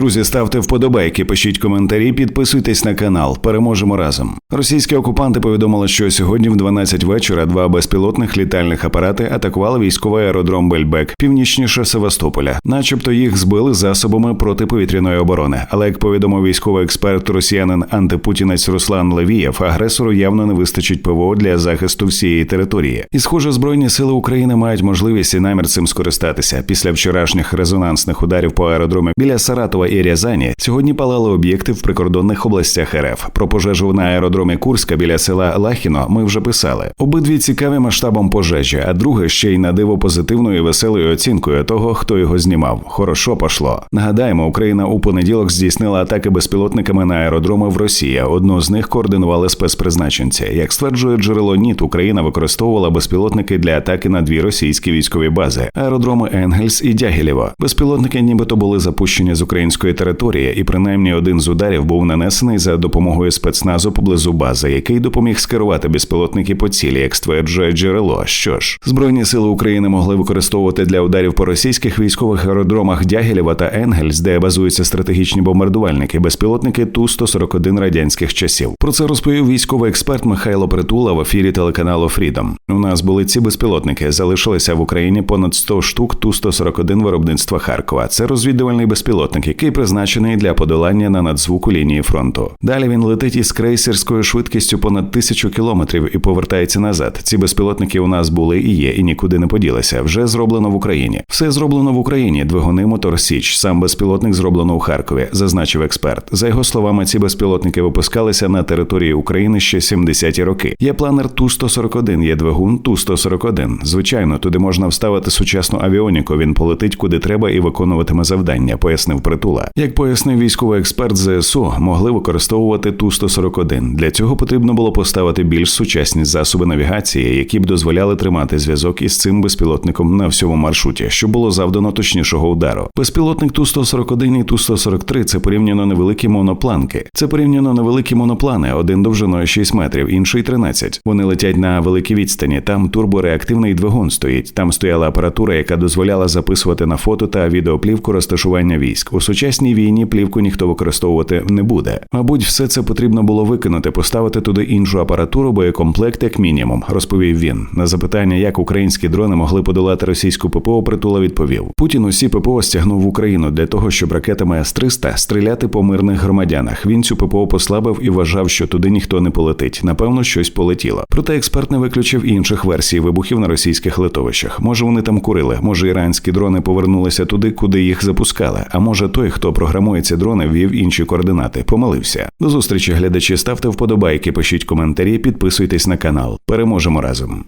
Друзі, ставте вподобайки, пишіть коментарі, підписуйтесь на канал. Переможемо разом. Російські окупанти повідомили, що сьогодні в 12 вечора два безпілотних літальних апарати атакували військовий аеродром Бельбек північніше Севастополя, начебто їх збили засобами протиповітряної оборони. Але як повідомив військовий експерт росіянин антипутінець Руслан Левієв, агресору явно не вистачить ПВО для захисту всієї території. І схоже, збройні сили України мають можливість і намір цим скористатися. Після вчорашніх резонансних ударів по аеродромі біля Саратова і Рязані сьогодні палали об'єкти в прикордонних областях РФ. Про пожежу на аеродромі Курська біля села Лахіно ми вже писали. Обидві цікаві масштабом пожежі, а друге ще й на диво позитивною і веселою оцінкою того, хто його знімав. Хорошо пошло. Нагадаємо, Україна у понеділок здійснила атаки безпілотниками на аеродроми в Росії. Одну з них координували спецпризначенці. Як стверджує джерело НІТ, Україна використовувала безпілотники для атаки на дві російські військові бази аеродроми Енгельс і Дягілєво. Безпілотники, нібито були запущені з української території, і принаймні один з ударів був нанесений за допомогою спецназу поблизу бази, який допоміг скерувати безпілотники по цілі, як стверджує джерело. Що ж, збройні сили України могли використовувати для ударів по російських військових аеродромах Дягілєва та Енгельс, де базуються стратегічні бомбардувальники, безпілотники ту 141 радянських часів. Про це розповів військовий експерт Михайло Притула в ефірі телеканалу Фрідом. У нас були ці безпілотники, залишилися в Україні понад 100 штук ту 141 виробництва Харкова. Це розвідувальний безпілотник, який призначений для подолання на надзвуку лінії фронту. Далі він летить із крейсерською швидкістю понад тисячу кілометрів і повертається назад. Ці безпілотники у нас були і є, і нікуди не поділися. Вже зроблено в Україні. Все зроблено в Україні. Двигуни мотор Січ. Сам безпілотник зроблено у Харкові, зазначив експерт. За його словами, ці безпілотники випускалися на території України ще 70-ті роки. Є планер ту 141 є двигун ту 141 Звичайно, туди можна вставити сучасну авіоніку. Він полетить куди треба і виконуватиме завдання, пояснив притула. Як пояснив військовий експерт ЗСУ, могли використовувати ту 141 Для цього потрібно було поставити більш сучасні засоби навігації, які б дозволяли тримати зв'язок із цим безпілотником на всьому маршруті, щоб було завдано точнішого удару. Безпілотник ту 141 і ту 143 це порівняно невеликі монопланки. Це порівняно невеликі моноплани, один довжиною 6 метрів, інший 13. Вони летять на великій відстані. Там турбореактивний двигун стоїть. Там стояла апаратура, яка дозволяла записувати на фото та відеоплівку розташування військ. У сучасній війні плівку ніхто використовувати не буде. Мабуть, все це потрібно було виконати, поставити туди іншу апаратуру, боєкомплект як мінімум, розповів він. На запитання, як українські дрони могли подолати російську ППО, притула відповів: Путін усі ППО стягнув в Україну для того, щоб ракетами С-300 стріляти по мирних громадянах. Він цю ППО послабив і вважав, що туди ніхто не полетить. Напевно, щось полетіло. Проте експерт не виключив інших версій вибухів на російських литовищах. Може, вони там курили, може іранські дрони повернулися туди, куди їх запускали. А може, той, хто програмує ці дрони, ввів інші координати. Помилився. До зустрічі, глядачі. Ставте вподобайки, пишіть коментарі, підписуйтесь на канал. Переможемо разом.